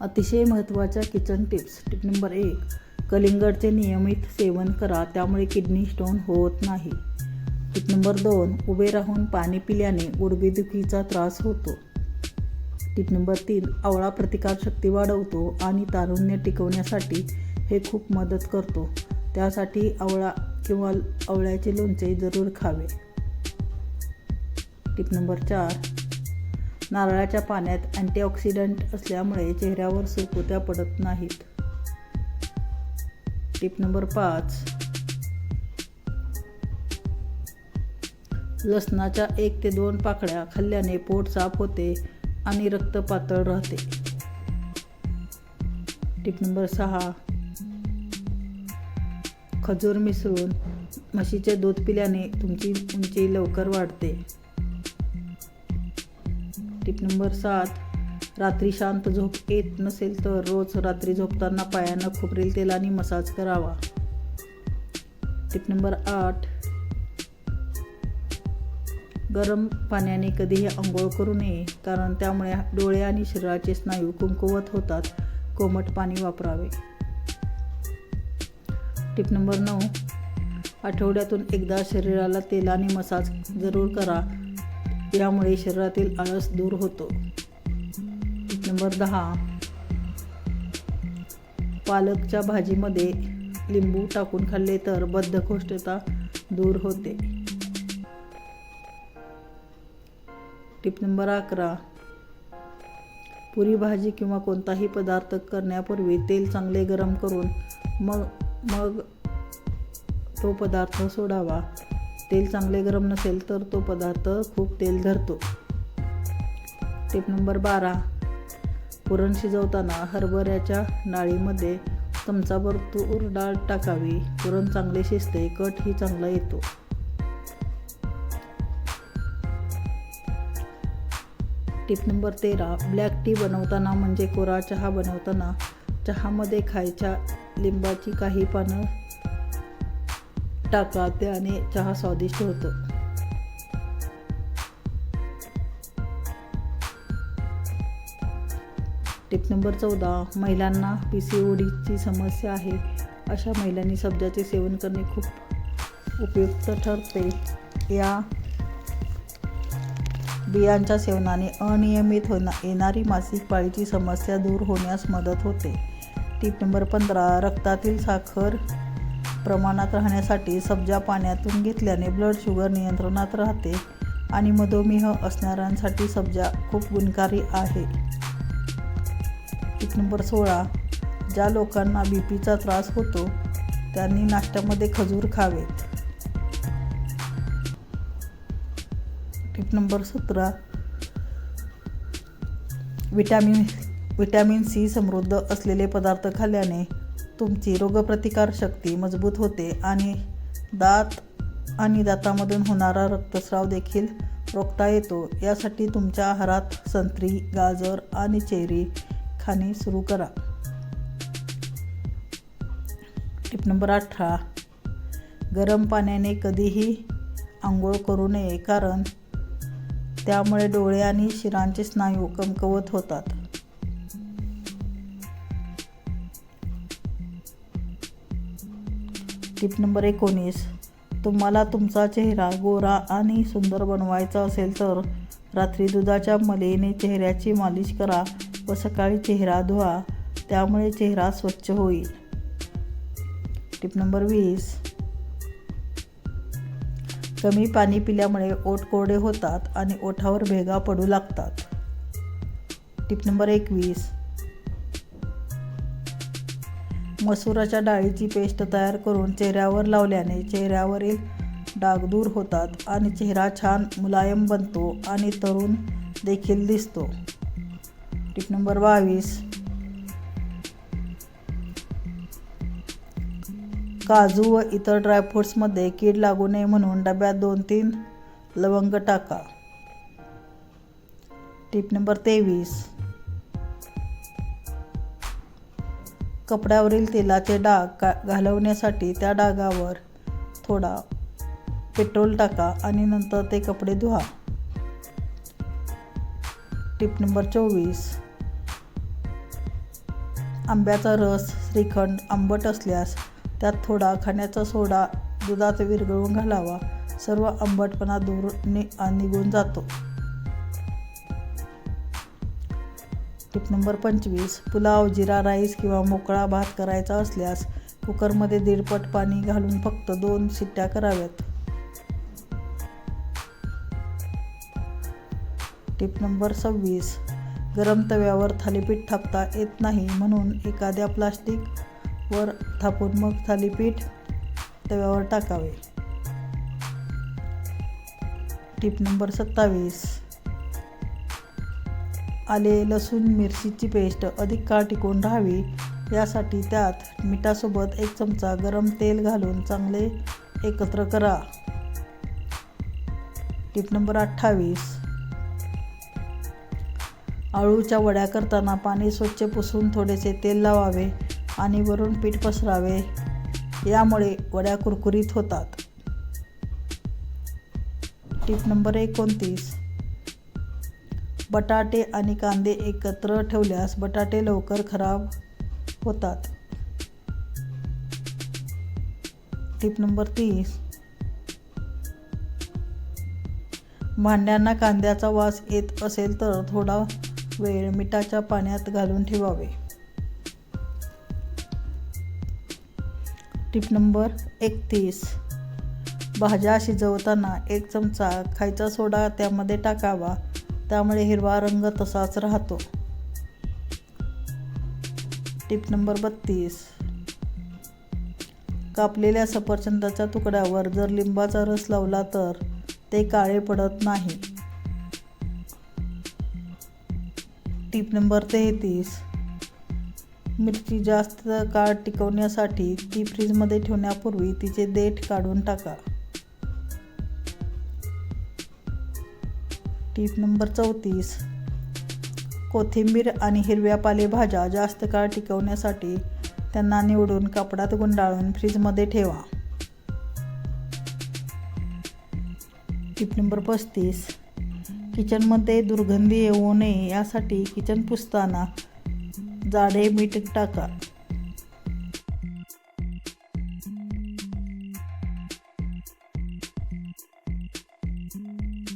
अतिशय महत्त्वाच्या kitchen tips tip number एक कलिंगडचे नियमित सेवन करा त्यामुळे किडनी स्टोन होत नाही. टिप नंबर दोन उभे राहून पाणी पिल्याने गुडघेदुखीचा त्रास होतो. टिप नंबर तीन आवळा प्रतिकारशक्ती वाढवतो आणि तारुण्य टिकवण्यासाठी हे खूप मदत करतो. त्यासाठी आवळा किंवा आवळ्याचे लोणचे जरूर खावे. टिप नंबर चार नारळाच्या पाण्यात अँटीऑक्सिडंट असल्यामुळे चेहऱ्यावर सुरकुत्या पडत नाहीत. टिप नंबर पाच. लसणाच्या एक ते दोन पाकळ्या खाल्ल्याने पोट साफ होते आणि रक्त पातळ राहते. टिप नंबर सहा. खजूर मिसळून म्हशीचे दूध पिल्याने तुमची उंची लवकर वाढते. टिप नंबर सात. रात्री शांत झोप येत नसेल तर रोज रात्री झोपताना पायानं खोबरेल तेलाने मसाज करावा. टिप नंबर आठ. गरम पाण्याने कधीही आंघोळ करू नये कारण त्यामुळे डोळे आणि शरीराचे स्नायू कुंकुवत होतात. कोमट पाणी वापरावे. टिप नंबर नऊ. आठवड्यातून एकदा शरीराला तेलाने मसाज जरूर करा. यामुळे शरीरातील आळस दूर होतो. नंबर दहा. पालकच्या भाजीमध्ये लिंबू टाकून खाल्ले तर बद्धकोष्ठता दूर होते. टिप नंबर अकरा. पुरी भाजी किंवा कोणताही पदार्थ करण्यापूर्वी तेल चांगले गरम करून मग मग तो पदार्थ सोडावा. तेल चांगले गरम नसेल तर तो पदार्थ खूप तेल धरतो. टिप नंबर बारा. पुरण शिजवताना हरभऱ्याच्या डाळीमध्ये चमचाभर तूर डाळ टाकावी. पुरण चांगले शिजते कट ही चांगला येतो. टिप नंबर तेरा. ब्लॅक टी बनवताना म्हणजे कोरा चहा बनवताना चहामध्ये खायच्या लिंबाची काही पानं टाका त्याने चहा स्वादिष्ट होतो. टिप नंबर चौदा महिलांना पी सी ओडीची समस्या आहे. अशा महिलांनी सब्जाचे सेवन करणे खूप उपयुक्त ठरते. या बियांच्या सेवनाने अनियमित होना येणारी मासिक पाळीची समस्या दूर होण्यास मदत होते. टिप नंबर पंधरा रक्तातील साखर प्रमाणात राहण्यासाठी सब्जा पाण्यातून घेतल्याने ब्लड शुगर नियंत्रणात राहते आणि मधुमेह असणाऱ्यांसाठी सब्जा खूप गुणकारी आहे. एक नंबर सोळा ज्या लोकांना बी पीचा त्रास होतो त्यांनी नाश्त्यामध्ये खजूर खावेत. टिप नंबर सतरा विटॅमिन विटॅमिन सी समृद्ध असलेले पदार्थ खाल्ल्याने तुमची रोगप्रतिकार शक्ती मजबूत होते आणि दात आणि दातामधून होणारा रक्तस्राव देखील रोखता येतो. यासाठी तुमच्या आहारात संत्री गाजर आणि चेरी खाणे सुरू करा. टिप नंबर अठरा. गरम पाण्याने कधीही आंघोळ करू नये कारण त्यामुळे डोळे आणि शिरांचे स्नायू कमकवत होतात. टिप नंबर एकोणीस. तुम्हाला तुमचा चेहरा गोरा आणि सुंदर बनवायचा असेल तर रात्री दुधाच्या मलेने चेहऱ्याची मालिश करा व सकाळी चेहरा धुवा त्यामुळे चेहरा स्वच्छ होईल. टिप नंबर वीस. कमी पाणी पिल्यामुळे ओठ कोरडे होतात आणि ओठावर भेगा पडू लागतात. टिप नंबर एकवीस. मसुराच्या डाळीची पेस्ट तयार करून चेहऱ्यावर लावल्याने चेहऱ्यावरील डाग दूर होतात आणि चेहरा छान मुलायम बनतो आणि तरुण देखील दिसतो. टिप नंबर बावीस. काजू व इतर ड्रायफ्रूट्समध्ये कीड लागू नये म्हणून डब्यात दोन तीन लवंग टाका. टिप नंबर तेवीस. कपड्यावरील तेलाचे डाग का घालवण्यासाठी त्या डागावर थोडा पेट्रोल टाका आणि नंतर ते कपडे धुवा. टिप नंबर चोवीस. आंब्याचा रस श्रीखंड आंबट असल्यास त्यात थोडा खाण्याचा सोडा दुधात विरघळून घालावा. सर्व आंबटपणा दूर नि निघून जातो. टिप नंबर पंचवीस पुलाव जिरा राईस किंवा मोकळा भात करायचा असल्यास कुकरमध्ये दीडपट पाणी घालून फक्त दोन शिट्ट्या कराव्यात टिप नंबर सव्वीस गरम तव्यावर थालीपीठ थापता येत नाही म्हणून एखाद्या प्लास्टिकवर थापून मग थालीपीठ तव्यावर टाकावे टिप नंबर सत्तावीस आले लसूण मिरचीची पेस्ट अधिक काळ टिकून राहावी यासाठी त्यात मिठासोबत एक चमचा गरम तेल घालून चांगले एकत्र करा. टिप नंबर अठ्ठावीस. आळूच्या वड्या करताना पाणी स्वच्छ पुसून थोडेसे तेल लावावे आणि वरून पीठ पसरावे. यामुळे वड्या कुरकुरीत होतात. टिप नंबर एकोणतीस. बटाटे आणि कांदे एकत्र ठेवल्यास बटाटे लवकर खराब होतात. टिप नंबर तीस. भांड्यांना कांद्याचा वास येत असेल तर थोडा वेळ मिठाच्या पाण्यात घालून ठेवावे. टिप नंबर एकतीस. भाज्या शिजवताना एक चमचा खायचा सोडा त्यामध्ये टाकावा. त्यामुळे हिरवा रंग तसाच राहतो. टिप नंबर बत्तीस. कापलेल्या सफरचंदाच्या तुकड्यावर जर लिंबाचा रस लावला तर ते काळे पडत नाही. टिप नंबर तेहतीस. मिरची जास्त काळ टिकवण्यासाठी ती फ्रीजमध्ये ठेवण्यापूर्वी तिचे देठ काढून टाका. टीप नंबर चौतीस. कोथिंबीर आणि हिरव्या पालेभाज्या जास्त काळ टिकवण्यासाठी त्यांना निवडून कापडात गुंडाळून फ्रीजमध्ये ठेवा. टीप नंबर पस्तीस. किचनमध्ये दुर्गंधी येऊ नये यासाठी किचन पुसताना जाडे मीठ टाका.